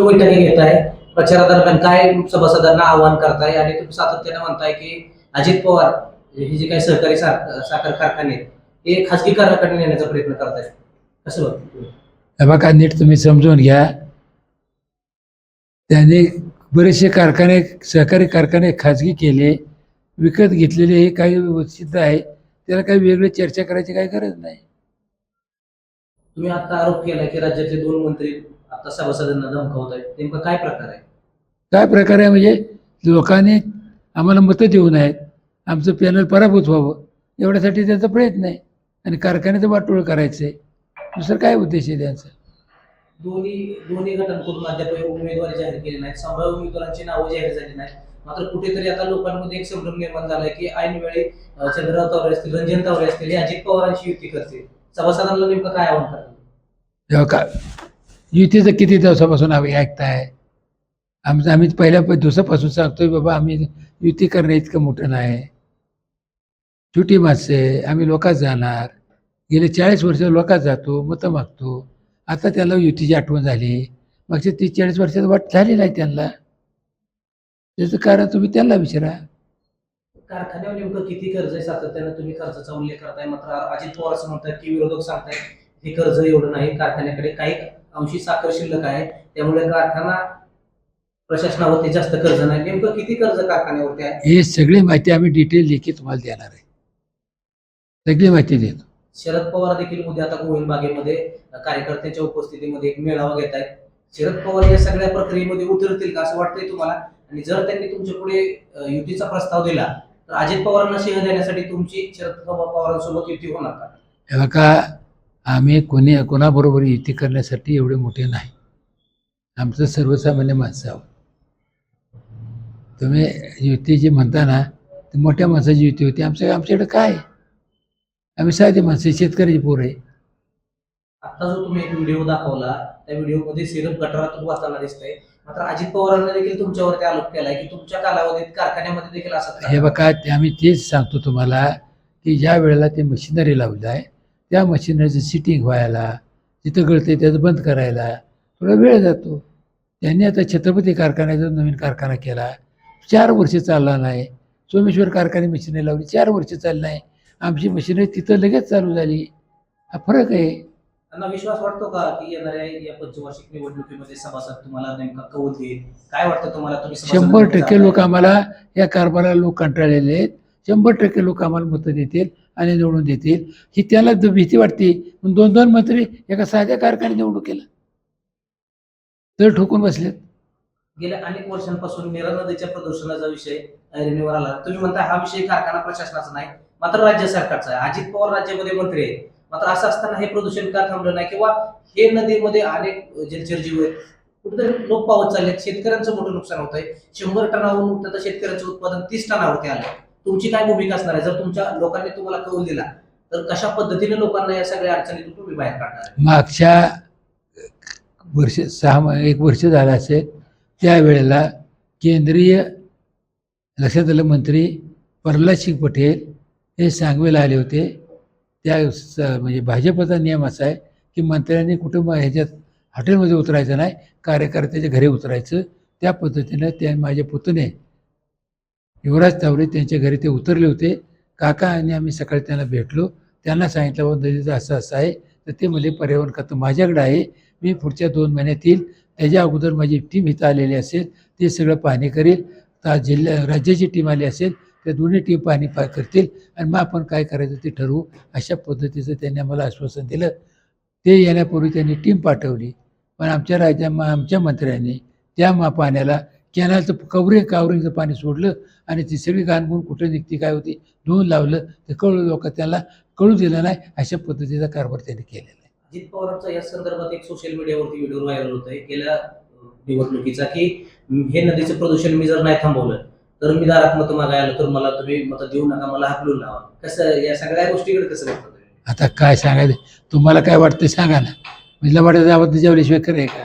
बैठकी घेताय प्रचारादरम्यान काय सभासदांना आवाहन करताय? आणि तुम्ही सातत्याने म्हणताय की अजित पवार हे जे काही सहकारी साख- साखर कारखाने हे खासगीकरणाकडे नेण्याचा प्रयत्न करताय. कसं? हे बघा नीट तुम्ही समजून घ्या. त्याने बरेचसे कारखाने सहकारी कारखाने खाजगी केले विकत घेतलेले हे काही सिद्ध आहे. त्याला काही वेगळी चर्चा करायची काही गरज नाही. तुम्ही आता आरोप केलाय की राज्यातले दोन मंत्री आता सभासदांना धमकावत आहेत नेमका काय प्रकार आहे? काय प्रकार आहे म्हणजे लोकांनी आम्हाला मतं देऊ नयेत आमचं पॅनल पराभूत व्हावं. एवढ्यासाठी त्यांचा प्रयत्न आहे. आणि कारखान्याचं वाटोळ करायचं आहे दुसरं काय उद्देश आहे त्यांचा? दोन्ही दोन्ही गटांकडून अद्याप उमेदवारी जाहीर केली नाही संभाव्य उमेदवारांची नावं जाहीर झाली नाही मात्र कुठेतरी आता लोकांमध्ये एक संभ्रम निर्माण झालाय की ऐन वेळी अं, चंद्रराव तावरे असतील रंजन तावरे असतील हे अजित पवारांची युती करतील. सभासदांना नेमकं काय आव्हान करतील युतीचं किती दिवसापासून आम्ही ऐकताय? आमचं आम्ही पहिल्या दिवसापासून सांगतोय बाबा आम्ही युती करणं इतकं मोठं नाही. छोटी माणसं आम्ही लोकात जाणार. गेले चाळीस वर्ष लोकात जातो मतं मागतो. आता त्याला युतीची आठवण झाली. मागच्या तीस चाळीस वर्षात वाट झाली नाही त्यांना. त्याचं कारण तुम्ही त्यांना विचारा. कारखान्यावर नेमकं किती कर्ज आहे? सातत्यानं तुम्ही कर्जाचा उल्लेख करताय मात्र अजित पवार असं म्हणतात की विरोधक सांगतायत हे कर्ज एवढं नाही कारखान्याकडे काही अंशी साखर शिल्लक आहे. त्यामुळे कारखाना प्रशासनावरती जास्त कर्ज नाही. नेमकं किती कर्ज कारखान्यावरती आहे? हे सगळी माहिती आम्ही डिटेल लेखी तुम्हाला देणार आहे. सगळी माहिती देतो शरद पवार देखील उद्या आता गोविंद बागेमध्ये कार्यकर्त्यांच्या उपस्थितीमध्ये एक मेळावा घेत आहेत. शरद पवार या सगळ्या प्रक्रियेमध्ये उतरतील का असं वाटतंय तुम्हाला? आणि जर त्यांनी तुमच्यापुढे युतीचा प्रस्ताव दिला तर अजित पवारांना सिंह देण्यासाठी तुमची शरद पवारांसोबत युती होणार का? आम्ही कोणी कोणाबरोबर युती करण्यासाठी एवढे मोठे नाही. आमचं सर्वसामान्य माणसं आहोत. तुम्ही युती जी म्हणता ना ती मोठ्या माणसाची युती होती. आमच्या आमच्याकडे काय? आम्ही साधे माणसं शेतकऱ्याची पोरं आहे आता जो तुम्ही एक व्हिडिओ दाखवला त्या व्हिडिओमध्ये सिरप गटारातून वाहताना दिसतंय. मात्र अजित पवारांनी देखील तुमच्यावरती आरोप केलाय की तुमच्या कालावधीत कारखान्यामध्ये देखील असं हे बघा ते आम्ही तेच सांगतो तुम्हाला की ज्या वेळेला ते मशिनरी लावलं आहे त्या मशिनरीचं सिटिंग व्हायला जिथं गळते त्याचं बंद करायला थोडा वेळ जातो. त्यांनी आता छत्रपती कारखान्याचा नवीन कारखाना केला. चार वर्ष चालला नाही. सोमेश्वर कारखाने मशिनरी लावली. चार वर्ष चालली नाही. आमची मशिनरी तिथं लगेच चालू झाली. हा फरक आहे. त्यांना विश्वास वाटतो का की येणाऱ्या या पंचवार्षिक निवडणुकीमध्ये सभासद तुम्हाला नेमका कौल देईल? काय वाटतं तुम्हाला? तुम्ही शंभर टक्के? लोक आम्हाला या कारभाराला लोक कंटाळलेले आहेत. शंभर टक्के लोक आम्हाला मतं देतील. आणि निवडून देतील. ही त्याला भीती वाटते पण दोन दोन मंत्री एका साध्या कारखान्यात निवडून केलं तर ठोकून बसलेत. गेल्या अनेक वर्षांपासून निरा नदीच्या प्रदूषणाचा विषय ऐरणीवर आला. तुम्ही म्हणता हा विषय कारखाना प्रशासनाचा नाही मात्र राज्य सरकारचा आहे. अजित पवार राज्यामध्ये मंत्री आहेत. मात्र असं असताना हे प्रदूषण का थांबलं नाही? किंवा हे नदीमध्ये अनेक जलचर जीव आहेत. कुठेतरी लोक पावत चालले शेतकऱ्यांचं मोठं नुकसान होत आहे शंभर टनाहून तर शेतकऱ्यांचं उत्पादन तीस टनावरती आलं तुमची काय भूमिका असणार आहे? जर तुमच्या लोकांनी तुम्हाला कौल दिला तर कशा पद्धतीने लोकांना या सगळ्या अडचणीतून तुम्ही बाहेर काढणार मागच्या वर्ष सहा एक वर्ष झालं असेल त्यावेळेला केंद्रीय लक्षात आलं मंत्री प्रल्हाद सिंग पटेल हे सांगवेला आले होते. त्या म्हणजे भाजपचा नियम असा आहे की मंत्र्यांनी कुटुंब ह्याच्यात हॉटेलमध्ये उतरायचं नाही कार्यकर्त्याच्या घरी उतरायचं. त्या पद्धतीनं त्या माझ्या पुतणे युवराज तावडे त्यांच्या घरी ते उतरले होते. काका आणि आम्ही सकाळी त्यांना भेटलो. त्यांना सांगितलं बाबा नदीचं असं असं आहे. तर ते म्हणजे पर्यावरण खातं माझ्याकडे आहे. मी पुढच्या दोन महिन्यात येईल. त्याच्या अगोदर माझी टीम इथं आलेली असेल. ते सगळं पाहणी करेल. ता जिल्हा राज्याची टीम आली असेल. त्या दोन्ही टीम पाहणी पा करतील. आणि मग आपण काय करायचं ते ठरवू. अशा पद्धतीचं त्यांनी आम्हाला आश्वासन दिलं. ते येण्यापूर्वी त्यांनी टीम पाठवली. पण आमच्या राज्या आमच्या मंत्र्यांनी त्या मा पाण्याला कॅनलचं कवरिंग कावरिंगचं पाणी सोडलं आणि ती सगळी घाणगुण कुठे निघती काय होती धुवून लावलं. ते कळू लोक त्याला कळू दिलं नाही अशा पद्धतीचा कारभार त्यांनी केलेला आहे. अजित पवारांचा या संदर्भात एक सोशल मीडियावरती व्हिडिओ व्हायरल होत आहे गेल्या निवडणुकीचा की हे नदीचं प्रदूषण मी जर नाही थांबवलं तर मी दारात मतं मागायला आलो तर मला तुम्ही मतं देऊ नका मला हाकलून लावा. कसं या सगळ्या गोष्टीकडे कसं बघता आता काय सांगायचं? तुम्हाला काय वाटतं सांगा ना. म्हणजे वाटत त्याच्यावरशिवाय खरं आहे का?